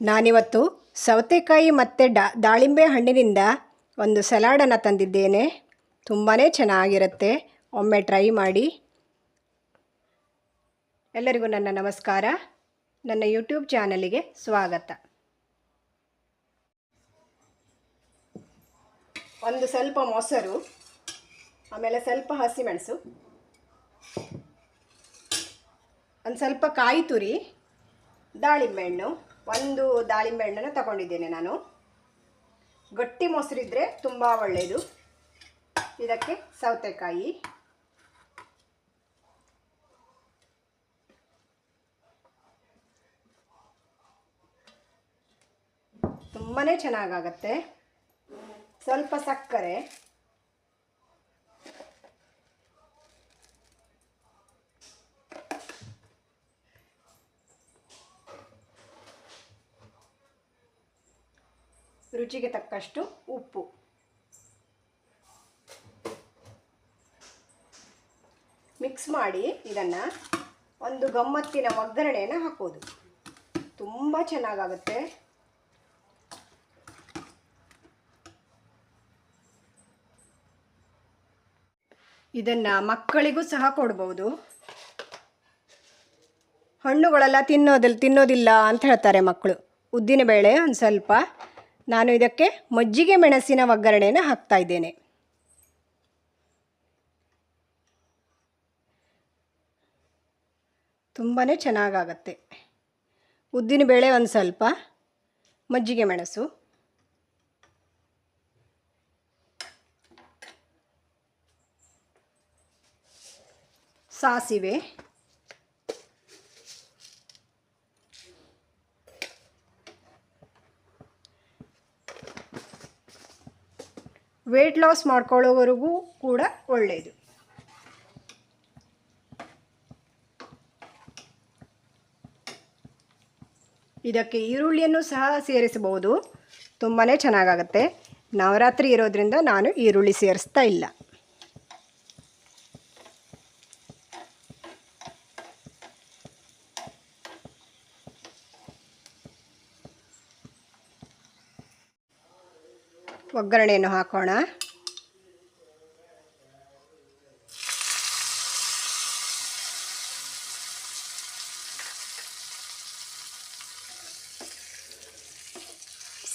ನಾನಿವತ್ತು ಸೌತೆಕಾಯಿ ಮತ್ತು ಡಾ, ದಾಳಿಂಬೆ ಹಣ್ಣಿನಿಂದ ಒಂದು ಸಲಾಡನ್ನು ತಂದಿದ್ದೇನೆ. ತುಂಬಾ ಚೆನ್ನಾಗಿರುತ್ತೆ. ಒಮ್ಮೆ ಟ್ರೈ ಮಾಡಿ. ಎಲ್ಲರಿಗೂ ನನ್ನ ನಮಸ್ಕಾರ. ನನ್ನ ಯೂಟ್ಯೂಬ್ ಚಾನಲಿಗೆ ಸ್ವಾಗತ. ಒಂದು ಸ್ವಲ್ಪ ಮೊಸರು, ಆಮೇಲೆ ಸ್ವಲ್ಪ ಹಸಿಮೆಣಸು, ಒಂದು ಸ್ವಲ್ಪ ಕಾಯಿ ತುರಿ, ದಾಳಿಂಬೆ ಹಣ್ಣು ಒಂದು ದಾಳಿಂಬೆ ಹಣ್ಣನ್ನು ತಗೊಂಡಿದ್ದೇನೆ ನಾನು. ಗಟ್ಟಿ ಮೊಸರಿದ್ದರೆ ತುಂಬ ಒಳ್ಳೆಯದು ಇದಕ್ಕೆ ಸೌತೆಕಾಯಿ. ತುಂಬಾ ಚೆನ್ನಾಗಾಗತ್ತೆ. ಸ್ವಲ್ಪ ಸಕ್ಕರೆ. ರುಚಿಗೆ ತಕ್ಕಷ್ಟು ಉಪ್ಪು. ಮಿಕ್ಸ್ ಮಾಡಿ ಇದನ್ನು ಒಂದು ಗಮ್ಮತ್ತಿನ ಒಗ್ಗರಣೆಯನ್ನು ಹಾಕೋದು. ತುಂಬ ಚೆನ್ನಾಗಾಗುತ್ತೆ. ಇದನ್ನು ಮಕ್ಕಳಿಗೂ ಸಹ ಕೊಡ್ಬೋದು. ಹಣ್ಣುಗಳೆಲ್ಲ ತಿನ್ನೋದಿಲ್ಲ ತಿನ್ನೋದಿಲ್ಲ ಅಂತ ಹೇಳ್ತಾರೆ ಮಕ್ಕಳು ಉದ್ದಿನಬೇಳೆ ಒಂದು ಸ್ವಲ್ಪ ನಾನು ಇದಕ್ಕೆ ಮಜ್ಜಿಗೆ ಮೆಣಸಿನ ಒಗ್ಗರಣೆಯನ್ನು ಹಾಕ್ತಾ ಇದ್ದೇನೆ. ತುಂಬಾ ಚೆನ್ನಾಗಾಗತ್ತೆ. ಉದ್ದಿನಬೇಳೆ ಒಂದು ಸ್ವಲ್ಪ, ಮಜ್ಜಿಗೆ ಮೆಣಸು. ಸಾಸಿವೆ. ವೆಯ್ಟ್ ಲಾಸ್ ಮಾಡ್ಕೊಳ್ಳೋವರೆಗೂ ಕೂಡ ಒಳ್ಳೆಯದು ಇದಕ್ಕೆ ಈರುಳ್ಳಿಯನ್ನು ಸಹ ಸೇರಿಸಬಹುದು. ತುಂಬಾ ಚೆನ್ನಾಗಾಗತ್ತೆ. ನವರಾತ್ರಿ ಇರೋದ್ರಿಂದ ನಾನು ಈರುಳ್ಳಿ ಸೇರಿಸ್ತಾ ಇಲ್ಲ. ಒಗ್ಗರಣೆಯನ್ನು ಹಾಕೋಣ.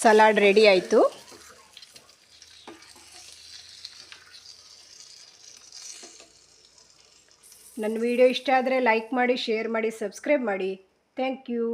ಸಲಾಡ್ ರೆಡಿ ಆಯಿತು. ನನ್ನ ವಿಡಿಯೋ ಇಷ್ಟ ಆದರೆ ಲೈಕ್ ಮಾಡಿ, ಶೇರ್ ಮಾಡಿ, ಸಬ್ಸ್ಕ್ರೈಬ್ ಮಾಡಿ. Thank you.